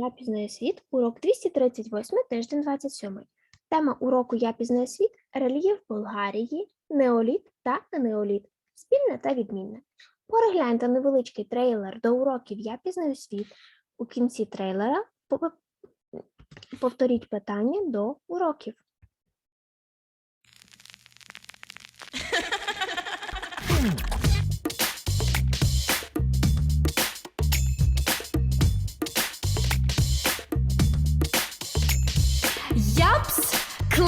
Я пізнаю світ, урок 238, тиждень 27. Тема уроку Я пізнаю світ рельєф Болгарії, неоліт та неоліт, спільне та відмінне. Перегляньте невеличкий трейлер до уроків Я пізнаю світ. У кінці трейлера повторіть питання до уроків.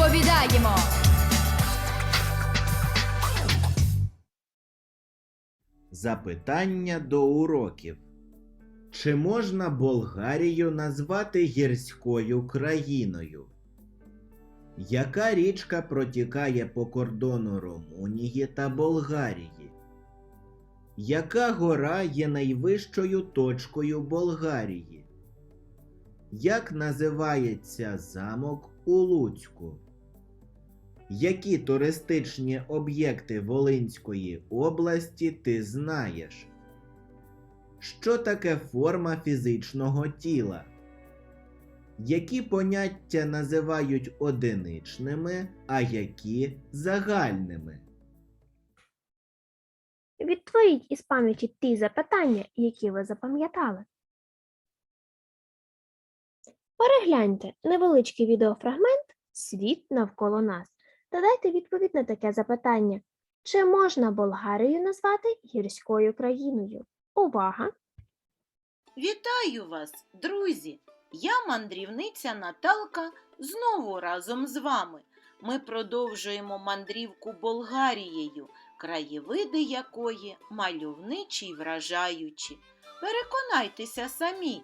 Відповідаємо. Запитання до уроків. Чи можна Болгарію назвати гірською країною? Яка річка протікає по кордону Румунії та Болгарії? Яка гора є найвищою точкою Болгарії? Як називається замок у Луцьку? Які туристичні об'єкти Волинської області ти знаєш? Що таке форма фізичного тіла? Які поняття називають одиничними, а які загальними? Відтворіть із пам'яті ті запитання, які ви запам'ятали. Перегляньте невеличкий відеофрагмент Світ навколо нас та дайте відповідь на таке запитання. Чи можна Болгарію назвати гірською країною? Увага! Вітаю вас, друзі! Я мандрівниця Наталка знову разом з вами. Ми продовжуємо мандрівку Болгарією, краєвиди якої мальовничі й вражаючі. Переконайтеся самі.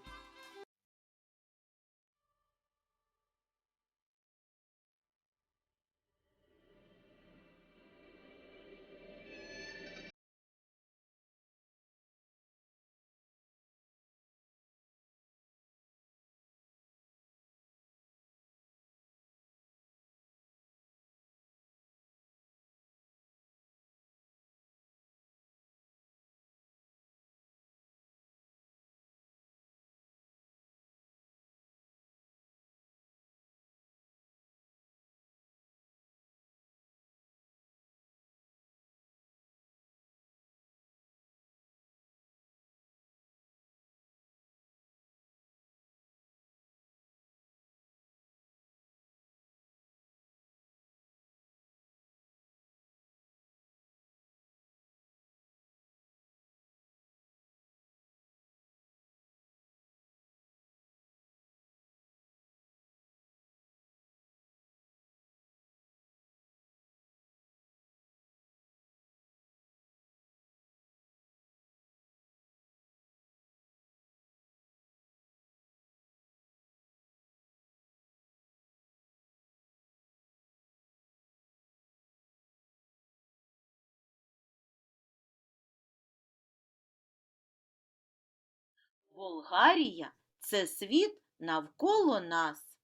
Болгарія це світ навколо нас.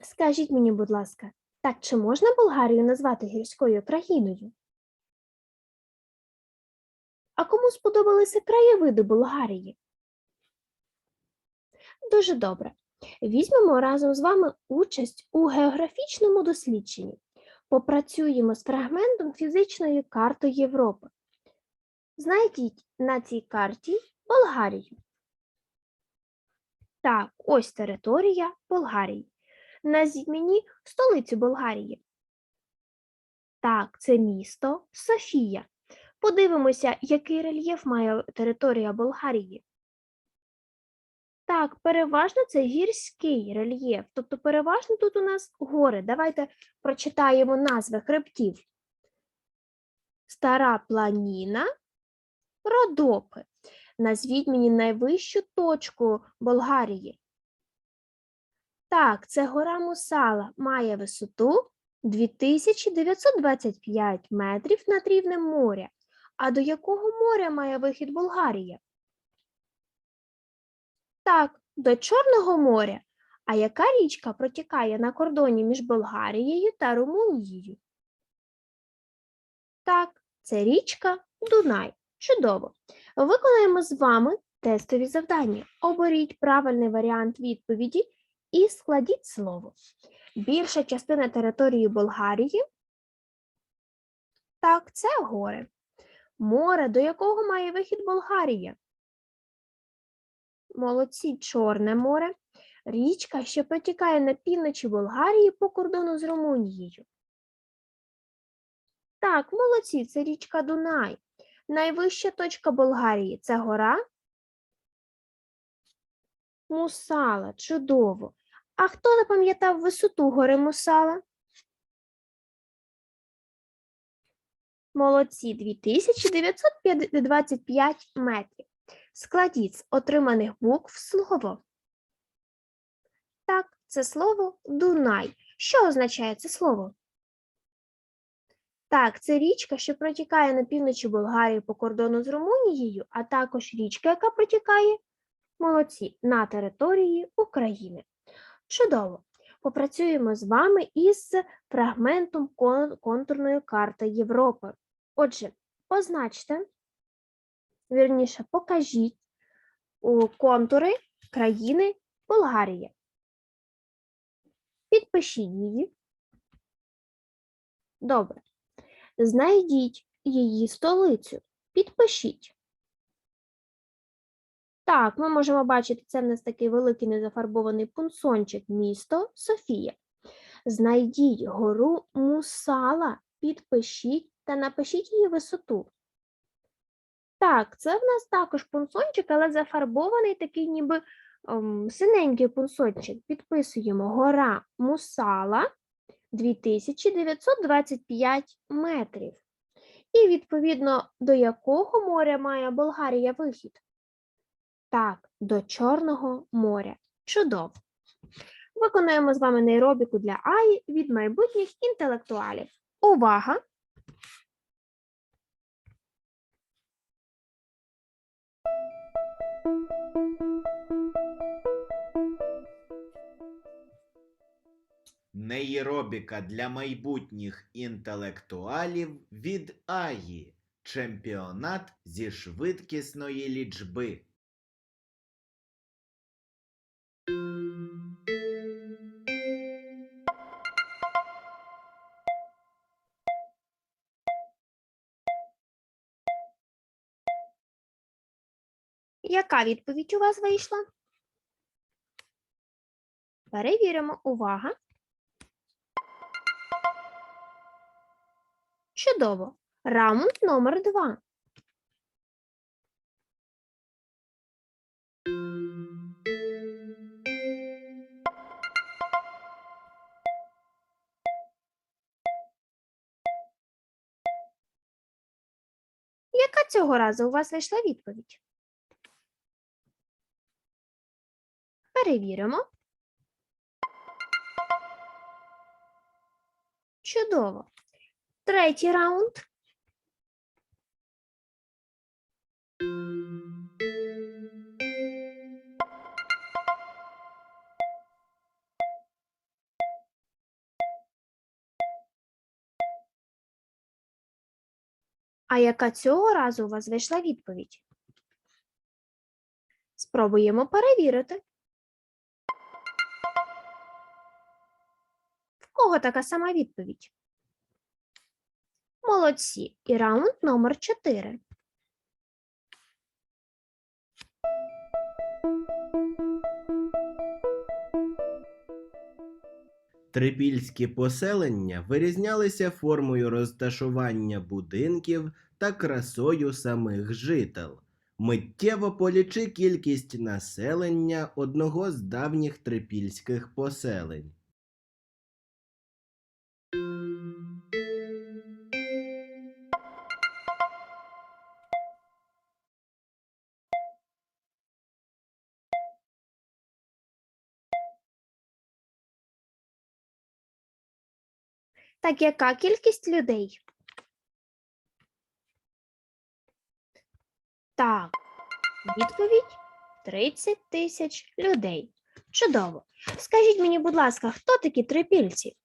Скажіть мені, будь ласка, так чи можна Болгарію назвати гірською країною? А кому сподобалися краєвиди Болгарії? Дуже добре. Візьмемо разом з вами участь у географічному дослідженні. Попрацюємо з фрагментом фізичної карти Європи. Знайдіть на цій карті Болгарію. Так, ось територія Болгарії. Назвіть столицю Болгарії. Так, це місто Софія. Подивимося, який рельєф має територія Болгарії. Так, переважно це гірський рельєф, тобто переважно тут у нас гори. Давайте прочитаємо назви хребтів. Стара планіна, Родопи. Назвіть мені найвищу точку Болгарії. Так, це гора Мусала має висоту 2925 метрів над рівнем моря. А до якого моря має вихід Болгарія? Так, до Чорного моря. А яка річка протікає на кордоні між Болгарією та Румунією? Так, це річка Дунай. Чудово. Виконаємо з вами тестові завдання. Оберіть правильний варіант відповіді і складіть слово. Більша частина території Болгарії. Так, це гори. Море, до якого має вихід Болгарія? Молодці, Чорне море. Річка, що протікає на півночі Болгарії по кордону з Румунією. Так, молодці, це річка Дунай. Найвища точка Болгарії це гора Мусала. Чудово. А хто запам'ятав висоту гори Мусала? Молодці, 2925 метрів. Складіть з отриманих букв слово. Так, це слово Дунай. Що означає це слово? Так, це річка, що протікає на півночі Болгарії по кордону з Румунією, а також річка, яка протікає молодці на території України. Чудово! Попрацюємо з вами із фрагментом кон- контурної карти Європи. Отже, позначте, вірніше, покажіть контури країни Болгарія. Підпишіть її. Добре. Знайдіть її столицю. Підпишіть. Так, ми можемо бачити, це в нас такий великий незафарбований пунсончик, місто Софія. Знайдіть гору Мусала, підпишіть та напишіть її висоту. Так, це в нас також пунсончик, але зафарбований такий ніби ем, синенький пунсончик. Підписуємо гора Мусала 2925 метрів. І відповідно до якого моря має Болгарія вихід? Так, до Чорного моря. Чудово. Виконуємо з вами нейробіку для АІ від майбутніх інтелектуалів. Увага! Нейробіка для майбутніх інтелектуалів від Аї. Чемпіонат зі швидкісної лічби. Яка відповідь у вас вийшла? Перевіримо. Увага. Чудово. Раунд номер два. Яка цього разу у вас вийшла відповідь? Перевіримо. Чудово. Третій раунд. А яка цього разу у вас вийшла відповідь? Спробуємо перевірити. В кого така сама відповідь? Молодці. І раунд номер 4. Трипільські поселення вирізнялися формою розташування будинків та красою самих жител. Миттєво полічи кількість населення одного з давніх трипільських поселень. Так яка кількість людей? Так, відповідь 30 тисяч людей. Чудово. Скажіть мені, будь ласка, хто такі трипільці?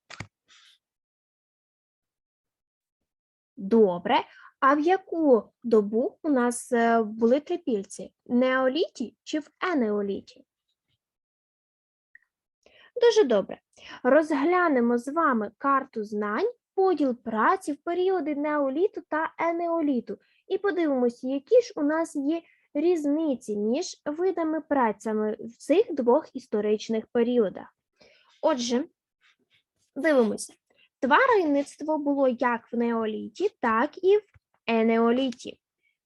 Добре. А в яку добу у нас е, були трипільці? Неоліті чи в енеоліті? Дуже добре. Розглянемо з вами карту знань, поділ праці в періоди неоліту та енеоліту і подивимося, які ж у нас є різниці між видами працями в цих двох історичних періодах. Отже, дивимося. Тваринництво було як в неоліті, так і в енеоліті.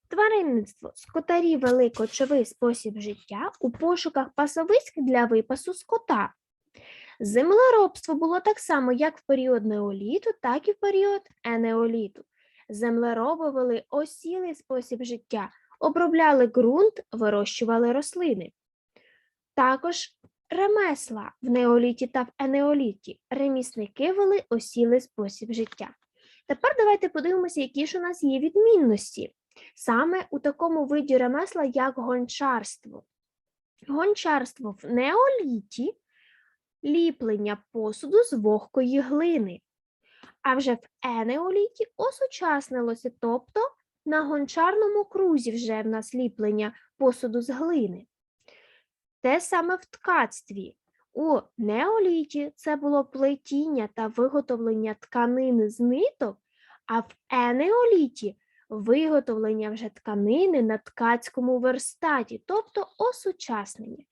Тваринництво скотарі вели кочовий спосіб життя у пошуках пасовиськ для випасу скота. Землеробство було так само як в період неоліту, так і в період енеоліту. Землероби вели осілий спосіб життя, обробляли ґрунт, вирощували рослини. Також ремесла в неоліті та в енеоліті. Ремісники вели осілий спосіб життя. Тепер давайте подивимося, які ж у нас є відмінності саме у такому виді ремесла, як гончарство. Гончарство в неоліті ліплення посуду з вогкої глини. А вже в енеоліті осучаснилося, тобто на гончарному крузі вже в нас ліплення посуду з глини. Те саме в ткацтві. У неоліті це було плетіння та виготовлення тканини з ниток, а в енеоліті виготовлення вже тканини на ткацькому верстаті, тобто осучаснення.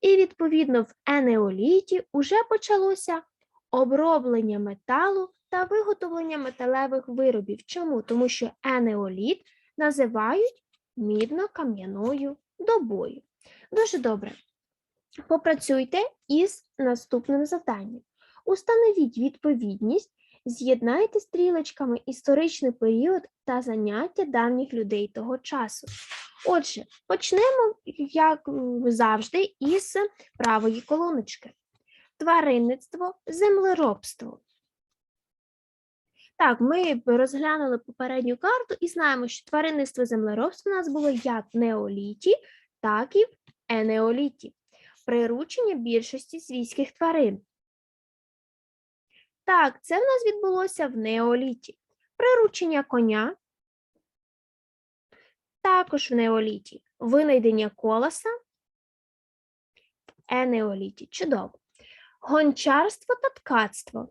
І відповідно в енеоліті уже почалося оброблення металу та виготовлення металевих виробів. Чому? Тому що енеоліт називають мідно-кам'яною добою. Дуже добре. Попрацюйте із наступним завданням. Установіть відповідність, з'єднайте стрілочками історичний період та заняття давніх людей того часу. Отже, почнемо, як завжди, із правої колоночки. Тваринництво, землеробство. Так, ми розглянули попередню карту і знаємо, що тваринництво і землеробство у нас було як в неоліті, так і в енеоліті. Приручення більшості свійських тварин. Так, це в нас відбулося в неоліті. Приручення коня, також в неоліті. Винайдення колоса в енеоліті. Чудово. Гончарство та ткацтво.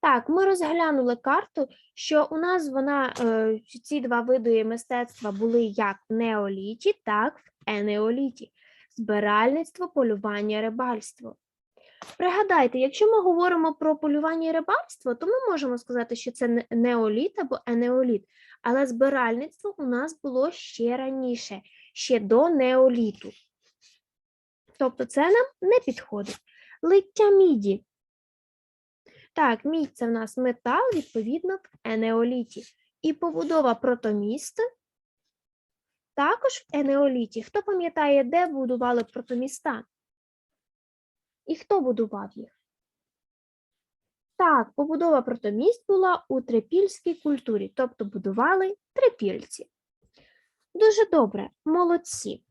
Так, ми розглянули карту, що у нас вона, е, ці два види мистецтва були як в неоліті, так в енеоліті. Збиральництво, полювання, рибальство. Пригадайте, якщо ми говоримо про полювання і рибальство, то ми можемо сказати, що це неоліт або енеоліт, але збиральництво у нас було ще раніше, ще до неоліту. Тобто це нам не підходить. Лиття міді. Так, мідь це в нас метал, відповідно, в енеоліті. І побудова протоміст також в енеоліті. Хто пам'ятає, де будували протоміста? І хто будував їх? Так, побудова протоміст була у трипільській культурі, тобто будували трипільці. Дуже добре, молодці.